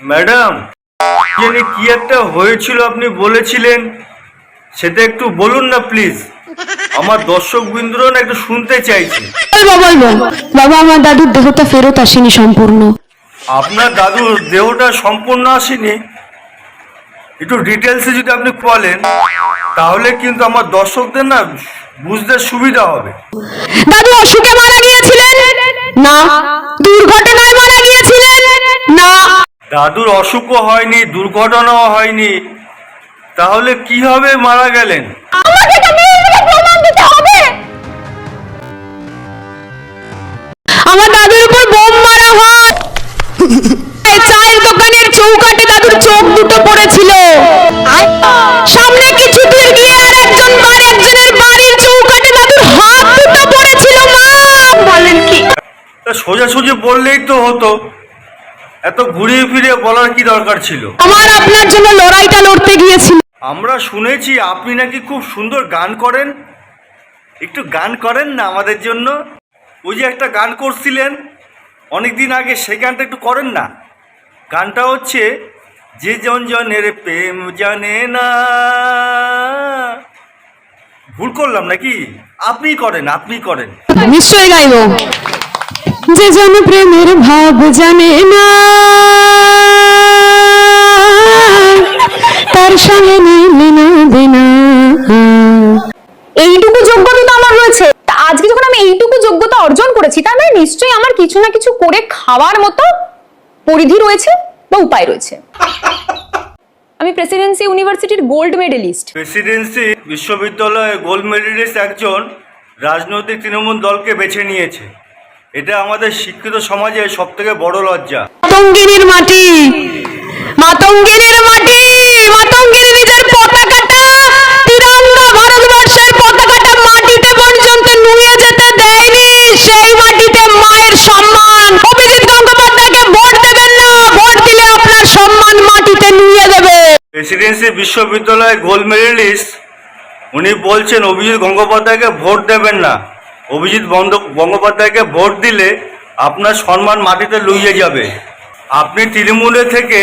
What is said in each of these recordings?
Madam জানি কি একটা হয়েছিল আপনি বলেছিলেন? সেটা একটু বলুন না প্লিজ। আমার দর্শক বিন্দুরা না একটু শুনতে চাইছে। বল বাবা বাবা আমার দাদুর দেহটা ফেরত আসেনি সম্পূর্ণ। আপনার দাদুর দেহটা সম্পূর্ণ আসেনি। একটু ডিটেলসে যদি আপনি বলেন তাহলে কিন্তু আমার দর্শকদের না বুঝতে সুবিধা হবে। দাদু অসুখে মারা গিয়েছিলেন? না দুর্ঘটনায় দাদুর অসুখও হয়নি দুর্ঘটনাও হয়নি। তাহলে কীভাবে মারা গেলেন। আমাকে এটা নির্ভুল প্রমাণ দিতে হবে। আমার দাদুর উপর বোম মারা হয়। চায়ের দোকানের চৌকাটে দাদুর চোখ দুটো পড়েছিল। সামনে কিছু দূর গিয়ে আর একজন আর একজনের বাড়ির চৌকাটে দাদুর হাত দুটো পড়েছিল মা। বলেন কি? তা সোজাসুজি বললেই তো হতো। এত ঘুরিয়ে ফিরিয়ে বলার কি দরকার ছিল? আমার আপনার জন্য লড়াইটা লড়তে গিয়েছিল। আমরা শুনেছি আপনি নাকি খুব সুন্দর গান করেন। একটু গান করেন না আমাদের জন্য। ওই যে একটা গান করছিলেন অনেক দিন আগে সেই গানটা একটু করেন না। গানটা হচ্ছে যে জন জনের প্রেম জানে না। ভুল করলাম নাকি? আপনি করেন আপনি করেন। নিশ্চয়ই গাইব। যে জন প্রেমের ভাব জানে না। তার সঙ্গে মিলে না দেনা এইটুকু যোগ্যতা তো আমার রয়েছে। আজকে যখন আমি এইটুকু যোগ্যতা অর্জন করেছি তার মানে নিশ্চয়ই আমার কিছু না কিছু করে খাওয়ার মতো পরিধি রয়েছে বা উপায় রয়েছে। আমি প্রেসিডেন্সি ইউনিভার্সিটির গোল্ড মেডেলিস্ট। প্রেসিডেন্সি বিশ্ববিদ্যালয়ে গোল্ড মেডেলিস্ট একজন রাজনৈতিক তৃণমূল দলকে বেছে নিয়েছে। এটা আমাদের শিক্ষিত সমাজের সব থেকে বড় লজ্জা। মাতঙ্গিনীর মাটি। মাতঙ্গিনীর মাটি। মাতঙ্গিনী নিজের পতাকাটা তিরঙ্গা ভারতবর্ষের পতাকাটা মাটিতে পর্যন্ত নুয়ে যেতে দেয়নি। সেই মাটিতে মায়ের সম্মান। অভিজিৎ গঙ্গোপাধ্যায়কে ভোট দেবেন না। ভোট দিলে আপনার সম্মান মাটিতে নুয়ে দেবে। প্রেসিডেন্সি বিশ্ববিদ্যালয়ে গোল্ড মেডেলিস্ট উনি বলছেন অভিজিৎ গঙ্গোপাধ্যায়কে ভোট দেবেন না। অভিজিৎ বন্দ- গঙ্গোপাধ্যায়কে ভোট দিলে আপনার সম্মান মাটিতে লুইয়ে যাবে। আপনি তৃণমূলে থেকে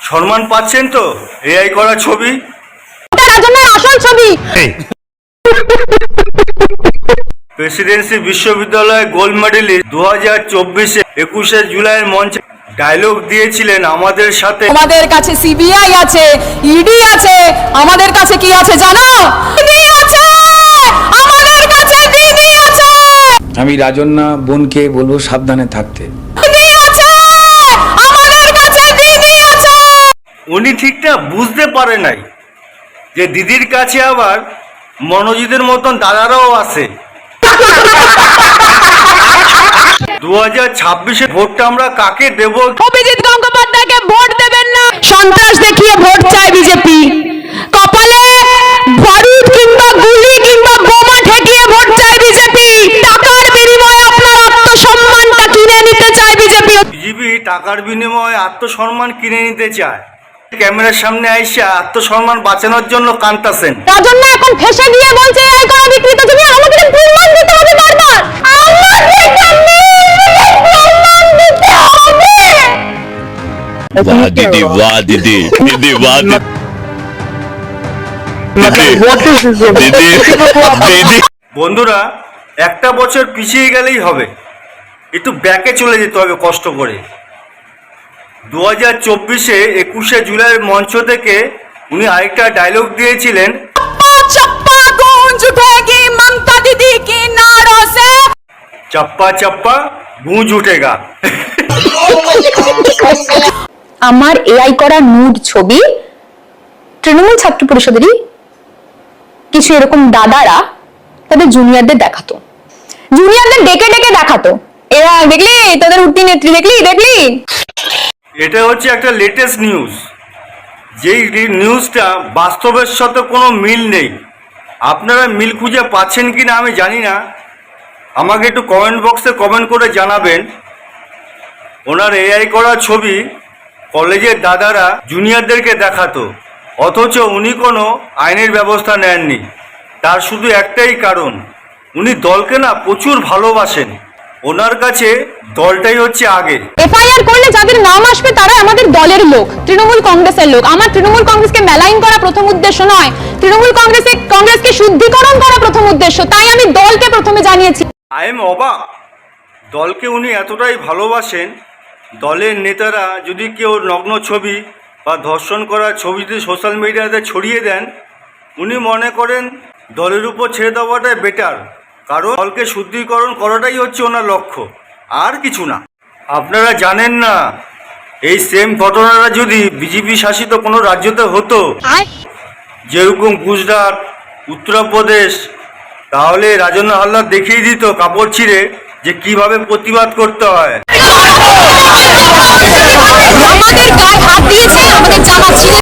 সম্মান পাচ্ছেন তো? এআই করা ছবি। আসল ছবি। প্রেসিডেন্সি বিশ্ববিদ্যালয়ে গোল্ড মেডেলিস্ট দু হাজার চব্বিশে একুশে জুলাইয়ের মঞ্চে ডায়লগ দিয়েছিলেন আমাদের সাথে। আমাদের কাছে সিবিআই আছে ইডি আছে আমাদের কাছে কি আছে জানো? আছে আমাদের কাছে দিদি আছে আমি রাজন্যা বোনকে বলব সাবধানে থাকতে। দিদি আছে! আমাদের কাছে দিদি আছে! উনি ঠিকঠাক বুঝতে পারে নাই যে দিদির কাছে আবার মনোজিদের মতন দাদারাও আছে। দু হাজার ছাব্বিশে ভোটটা আমরা কাকে দেব? অভিজিৎ গঙ্গোপাধ্যায়কে ভোট দেবেন না। সন্ত্রাস দেখিয়ে ভোট চায় টাকার বিনিময়ে আত্মসম্মান কিনে নিতে চায়। ক্যামেরার সামনে আইসা আত্মসম্মান বাঁচানোর জন্য কান্তাছেন তার জন্য এখন ফেসে দিয়ে বলছে এই করা বিক্রিত তুমি আমাকে প্রমাণ দিতে হবে বারবার। বাহ দিদি বাহ দিদি দিদি বাহ দিদি। বন্ধুরা একটা বছর পিছিয়ে গেলেই হবে। একটু ব্যাকে চলে যেতে হবে কষ্ট করে। দু হাজার চব্বিশে একুশে জুলাই মঞ্চ থেকে উনি আরেকটা ডায়লগ দিয়েছিলেন। চাপ্পা চাপ্পা গুঁজ উঠেগা। আমার এআই করা নুড ছবি তৃণমূল ছাত্র পরিষদেরই কিছু এরকম দাদারা তাদের জুনিয়রদের দেখাতো। জুনিয়রদের ডেকে ডেকে দেখাতো। এরা দেখলি তাদের উঠতি নেত্রী দেখলি দেখলি? এটা হচ্ছে একটা লেটেস্ট নিউজ যেই নিউজটা বাস্তবের সাথে কোনো মিল নেই। আপনারা মিল খুঁজে পাচ্ছেন কি না আমি জানি না। আমাকে একটু কমেন্ট বক্সে কমেন্ট করে জানাবেন। ওনার এআই করা ছবি কলেজের দাদারা জুনিয়রদেরকে দেখাতো। অথচ উনি কোনো আইনের ব্যবস্থা নেননি। তার শুধু একটাই কারণ, উনি দলকে না প্রচুর ভালোবাসেন। ওনার কাছে দলটাই হচ্ছে আগে। এফআইআর করলে যাদের নাম আসবে তারা আমাদের দলের লোক তৃণমূল কংগ্রেসের লোক। আমার তৃণমূল কংগ্রেসকে মেলাইন করা প্রথম উদ্দেশ্য নয় তৃণমূল কংগ্রেসে কংগ্রেসকে শুদ্ধিকরণ করা প্রথম উদ্দেশ্য তাই আমি দলকে প্রথমে জানিয়েছি। আই এম অবাক। দলকে উনি এতটাই ভালোবাসেন দলের নেতারা যদি কেউ নগ্ন ছবি বা ধর্ষণ করা ছবিতে সোশ্যাল মিডিয়াতে ছড়িয়ে দেন উনি মনে করেন দলের উপর ছেড়ে দেওয়াটাই বেটার কারণ দলকে শুদ্ধিকরণ করাটাই হচ্ছে ওনার লক্ষ্য। আর কিছু না। আপনারা জানেন না এই সেম ঘটনাটা যদি বিজেপি শাসিত কোনো রাজ্যতে হতো যেরকম গুজরাট উত্তরপ্রদেশ তাহলে রাজন্য হালদার দেখিয়ে দিত কাপড় ছিঁড়ে যে কীভাবে প্রতিবাদ করতে হয়।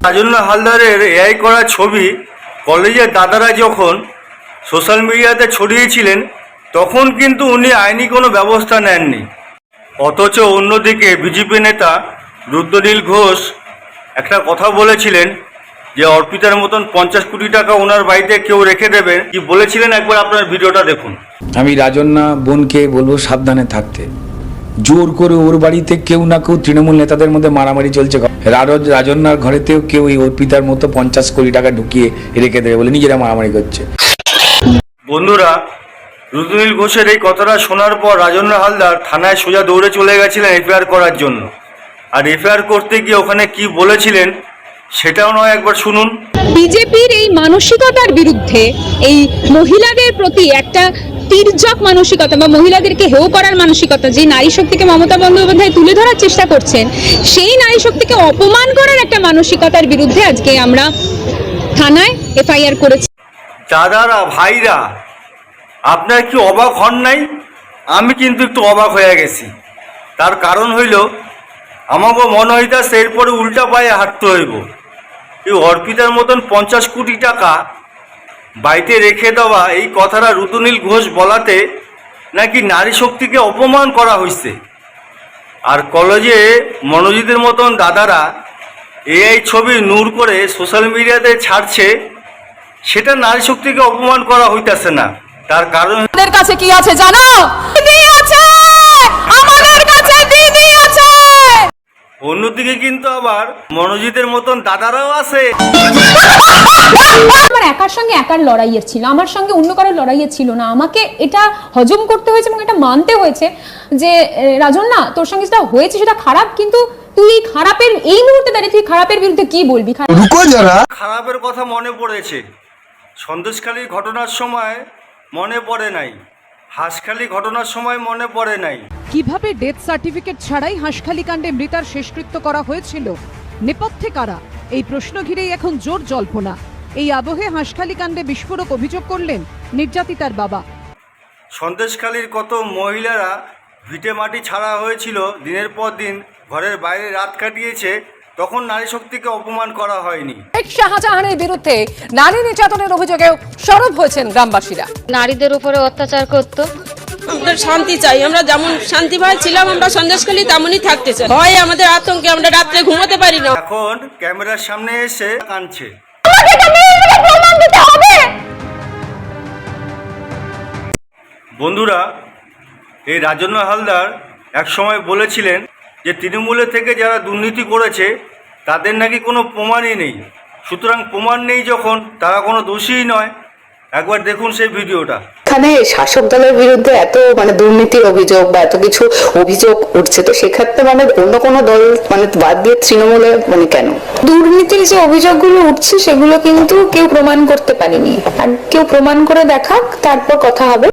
রাজন্য হালদারের এআই করা ছবি কলেজের দাদারা যখন সোশ্যাল মিডিয়াতে ছড়িয়েছিলেন তখন কিন্তু উনি আইনি কোনো ব্যবস্থা নেননি। অথচ অন্যদিকে বিজেপি নেতা রুদ্রনীল ঘোষ একটা কথা বলেছিলেন যে অর্পিতার মতন পঞ্চাশ কোটি টাকা ওনার বাড়িতে কেউ রেখে দেবে। কি বলেছিলেন? একবার আপনার ভিডিওটা দেখুন। আমি রাজন্যা বোনকে বলব সাবধানে থাকতে। জোর করে ওর বাড়িতে কেউ না কেউ তৃণমূল নেতাদের মধ্যে মারামারি চলছে। রাজ রাজন্যার ঘরেতেও কেউ এই অর্পিতার মতো পঞ্চাশ কোটি টাকা ঢুকিয়ে রেখে দেবে বলে নিজেরা মারামারি করছে। বন্ধুরা রুদ্রনীল ঘোষের এই কথাটা শোনার পর রাজন্য হালদার থানায় সোজা দৌড়ে চলে গেছিলেন এফআইআর করার জন্য। আর এফআইআর করতে গিয়ে ওখানে কি বলেছিলেন সেটাও নয় একবার শুনুন। বিজেপির এই মানসিকতার বিরুদ্ধে এই মহিলাদের প্রতি একটা তির্যক মানসিকতা বা মহিলাদেরকে হেয় করার মানসিকতা যে নারী শক্তিকে মমতা বন্দ্যোপাধ্যায় তুলে ধরার চেষ্টা করছেন সেই নারী শক্তিকে অপমান করার একটা মানসিকতার বিরুদ্ধে আজকে আমরা থানায় এফআইআর করেছি। দাদারা ভাইরা আপনার কি অবাক হন নাই? আমি কিন্তু একটু অবাক হয়ে গেছি। তার কারণ হইল আমাকে মনে হইতাছে এরপরে উল্টা পায়ে হাঁটতে হইব। এই অর্পিতার মতন পঞ্চাশ কোটি টাকা বাড়িতে রেখে দেওয়া এই কথাটা রুতুনীল ঘোষ বলাতে নাকি নারী শক্তিকে অপমান করা হয়েছে আর কলেজে মনোজিতের মতন দাদারা এআই ছবি নূর করে সোশ্যাল মিডিয়াতে ছাড়ছে, সেটা নারী শক্তিকে অপমান করা হইতাছে না। তার কারণ আমাদের কাছে কি আছে জানো? দিদি আছে! আমাদের কাছে দিদি আছে! অন্যদিকে কিন্তু আবার মনোজিতের মতন দাদারাও আছে। আমার একার সঙ্গে একার লড়াইয়ের ছিল আমার সঙ্গে অন্য কারোর লড়াইয়ের ছিল না। আমাকে এটা হজম করতে হয়েছে এবং এটা মানতে হয়েছে যে রাজন না তোর সঙ্গে যেটা হয়েছে সেটা খারাপ কিন্তু তুই খারাপের এই মুহূর্তে দাঁড়িয়ে তুই খারাপের বিরুদ্ধে কি বলবি? খারাপ খারাপের কথা মনে পড়েছে। সন্দেশখালীর ঘটনার সময় মনে পড়ে নাই। হাঁসখালি ঘটনার সময় মনে পড়ে নাই। কীভাবে ডেথ সার্টিফিকেট ছাড়াই হাঁসখালি কাণ্ডে মৃতার শেষকৃত্য করা হয়েছিল? নেপথ্যে কারা? এই প্রশ্ন ঘিরেই এখন জোর জল্পনা। এই আবহে হাঁসখালি কাণ্ডে বিস্ফোরক অভিযোগ করলেন নির্যাতিতার বাবা। সন্দেশখালীর কত মহিলারা ভিটে মাটি ছাড়া হয়েছিল দিনের পর দিন ঘরের বাইরে রাত কাটিয়েছে তখন নারী শক্তিকে অপমান করা হয়নি। শেখ শাহজাহানের বিরুদ্ধে নারী নির্যাতনের অভিযোগেও সরব হয়েছেন গ্রামবাসীরা। নারীদের উপরে অত্যাচার করতো। আমরা শান্তি চাই আমরা যেমন শান্তিভাবে ছিলাম আমরা সন্দেশখালী তেমনই থাকতে চাই। হয় আমাদের আতঙ্কে আমরা রাত্রে ঘুমোতে পারি না। এখন ক্যামেরার সামনে এসে কাঁদছে। হবে! বন্ধুরা এই রাজন্য হালদার এক সময় বলেছিলেন যে তৃণমূলের থেকে যারা দুর্নীতি করেছে তাদের নাকি কোনো প্রমাণই নেই। সুতরাং প্রমাণ নেই যখন তারা কোনো দোষীই নয়। একবার দেখুন সেই ভিডিওটা। এখানে শাসক দলের বিরুদ্ধে এত মানে দুর্নীতির অভিযোগ বা এত কিছু অভিযোগ উঠছে তো সেক্ষেত্রে মানে অন্য কোনো দল মানে বাদ দিয়ে তৃণমূলে মানে কেন? দুর্নীতির যে অভিযোগগুলো উঠছে সেগুলো কিন্তু কেউ প্রমাণ করতে পারেনি। আর কেউ প্রমাণ করে দেখাক তারপর কথা হবে।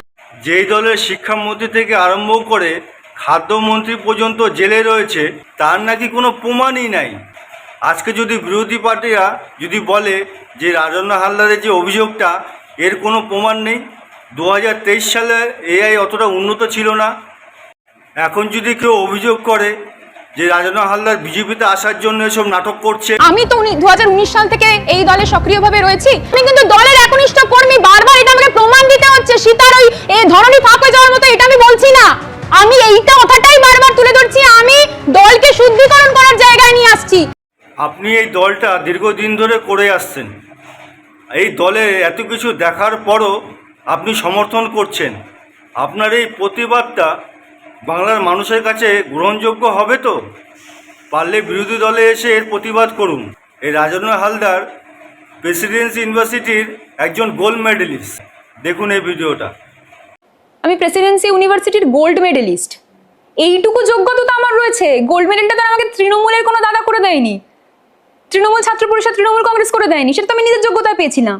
যেই দলের শিক্ষামন্ত্রী থেকে আরম্ভ করে খাদ্যমন্ত্রী পর্যন্ত জেলে রয়েছে তার নাকি কোনো প্রমাণই নাই। আজকে যদি বিরোধী পার্টিরা যদি বলে যে রাজন্য হালদারের যে অভিযোগটা, এর কোনো প্রমাণ নেই। দু হাজার তেইশ সালে এআই অতটা উন্নত ছিল না। এখন যদি কেউ অভিযোগ করে যে রাজন্য হালদার বিজেপিতে আসার জন্য এসব নাটক করছে। আমি তো দু হাজার উনিশ সাল থেকে এই দলে সক্রিয়ভাবে রয়েছি। আমি কিন্তু দলের একনিষ্ঠ কর্মী, বারবার এটা আমাকে প্রমাণ দিতে হচ্ছে। সীতার ওই, এ ধরনী ফাঁক যাওয়ার মতো এটা আমি বলছি না। আমি এইটা কথাটাই বারবার তুলে ধরছি। আমি দলকে শুদ্ধিকরণ করার জায়গায় নিয়ে আসছি। আপনি এই দলটা দীর্ঘদিন ধরে করে আসছেন। এই দলে এত কিছু দেখার পরও আপনি সমর্থন করছেন। আপনার এই প্রতিবাদটা বাংলার মানুষের কাছে গ্রহণযোগ্য হবে তো? পারলে বিরোধী দলে এসে এর প্রতিবাদ করুন। এই রাজন্য হালদার প্রেসিডেন্সি ইউনিভার্সিটির একজন গোল্ড মেডেলিস্ট। দেখুন এই ভিডিওটা। আমি প্রেসিডেন্সি ইউনিভার্সিটির গোল্ড মেডেলিস্ট। এইটুকু যোগ্যতা তো আমার রয়েছে। গোল্ড মেডেলটা তো আমাকে তৃণমূলের কোনো দাদা করে দেয়নি। তৃণমূল ছাত্র পরিষদ তৃণমূল কংগ্রেস করে দেয়নি সেটা তো আমি নিজের যোগ্যতায় পেয়েছিলাম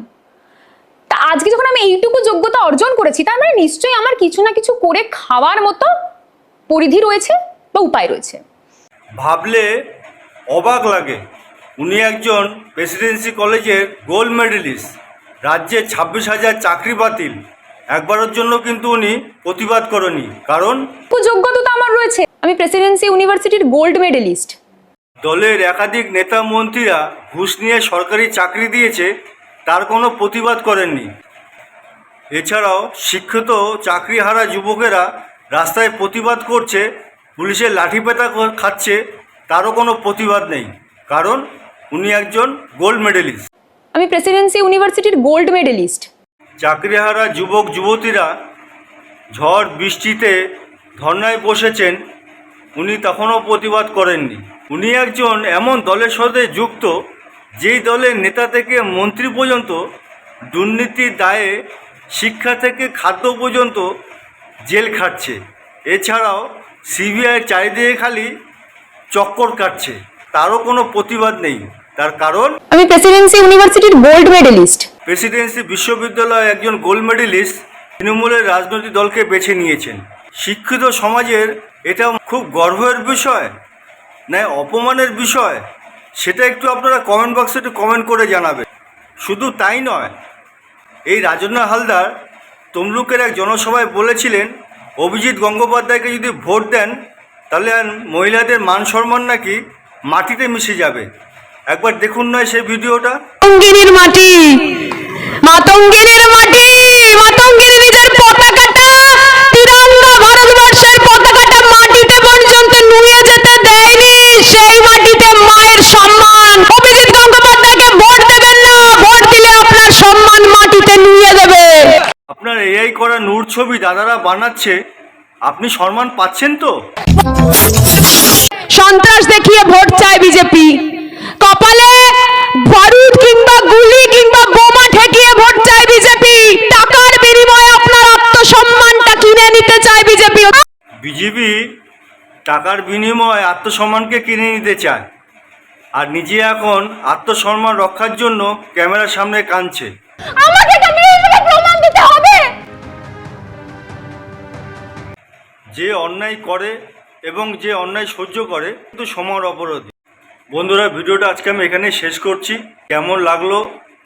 তা আজকে যখন আমি এইটুকু যোগ্যতা অর্জন করেছি তার মানে নিশ্চয়ই আমার কিছু না কিছু করে খাওয়ার মতো পরিধি রয়েছে বা উপায় রয়েছে। ভাবলে অবাক লাগে। উনি একজন প্রেসিডেন্সি কলেজের গোল্ড মেডেলিস্ট রাজ্যে ছাব্বিশ হাজার চাকরি বাতিল। একবারের জন্য কিন্তু উনি প্রতিবাদ করেনি কারণ যোগ্যতা তো আমার রয়েছে। আমি প্রেসিডেন্সি ইউনিভার্সিটির গোল্ড মেডেলিস্ট। দলের একাধিক নেতা মন্ত্রীরা ঘুষ নিয়ে সরকারি চাকরি দিয়েছে তার কোনো প্রতিবাদ করেননি। এছাড়াও শিক্ষিত চাকরিহারা যুবকেরা রাস্তায় প্রতিবাদ করছে পুলিশের লাঠিপেটা খাচ্ছে তারও কোনো প্রতিবাদ নেই কারণ উনি একজন গোল্ড মেডেলিস্ট। আমি প্রেসিডেন্সি ইউনিভার্সিটির গোল্ড মেডেলিস্ট। চাকরিহারা যুবক যুবতীরা ঝড় বৃষ্টিতে ধর্নায় বসেছেন উনি তখনও প্রতিবাদ করেননি। উনি একজন এমন দলের সাথে যুক্ত যেই দলের নেতা থেকে মন্ত্রী পর্যন্ত দুর্নীতির দায়ে শিক্ষা থেকে খাদ্য পর্যন্ত জেল খাটছে। এছাড়াও সিবিআই চারিদিকে খালি চক্কর কাটছে। তারও কোনো প্রতিবাদ নেই। তার কারণ? আমি প্রেসিডেন্সি ইউনিভার্সিটির গোল্ড মেডেলিস্ট। প্রেসিডেন্সি বিশ্ববিদ্যালয়ে একজন গোল্ড মেডেলিস্ট তৃণমূলের রাজনৈতিক দলকে বেছে নিয়েছেন। শিক্ষিত সমাজের এটা খুব গর্বের বিষয়। না অপমানের বিষয়, সেটা একটু আপনারা কমেন্ট বক্সে একটু কমেন্ট করে জানাবেন। শুধু তাই নয়, এই রাজনা হালদার তমলুকের এক জনসভায় বলেছিলেন, অভিজিৎ গঙ্গোপাধ্যায়কে যদি ভোট দেন, তাহলে মহিলাদের মান সম্মান নাকি মাটিতে মিশে যাবে। একবার দেখুন নয় সেই ভিডিওটা। মাটি! মাতঙ্গিনীর মাটি! সেই মাটিতে মায়ের সম্মান। অভিজিৎ গঙ্গোপাধ্যায়কে ভোট দেবেন না। ভোট দিলে আপনার সম্মান মাটিতে নুয়ে দেবে আপনার এআই করা নূর ছবি দাদারা বানাচ্ছে আপনি সম্মান পাচ্ছেন তো? সন্ত্রাস দেখিয়ে ভোট চায় বিজেপি কপালে বারুদ কিংবা গুলি কিংবা বোমা ঠেকিয়ে ভোট চায় বিজেপি টাকার বিনিময়ে আপনার আত্মসম্মানটা কিনে নিতে চায় বিজেপি বিজেপি টাকার বিনিময়ে আত্মসম্মানকে কিনে নিতে চায়। আর নিজে এখন আত্মসম্মান রক্ষার জন্য ক্যামেরার সামনে কাঁদছে। যে অন্যায় করে এবং যে অন্যায় সহ্য করে কিন্তু সমান অপরাধী। বন্ধুরা ভিডিওটা আজকে আমি এখানে শেষ করছি। কেমন লাগল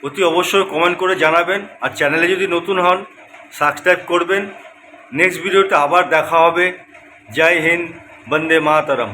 অতি অবশ্যই কমেন্ট করে জানাবেন। আর চ্যানেলে যদি নতুন হন সাবস্ক্রাইব করবেন। নেক্সট ভিডিওটা আবার দেখা হবে। জয় হিন্দ। বন্দে মাতরম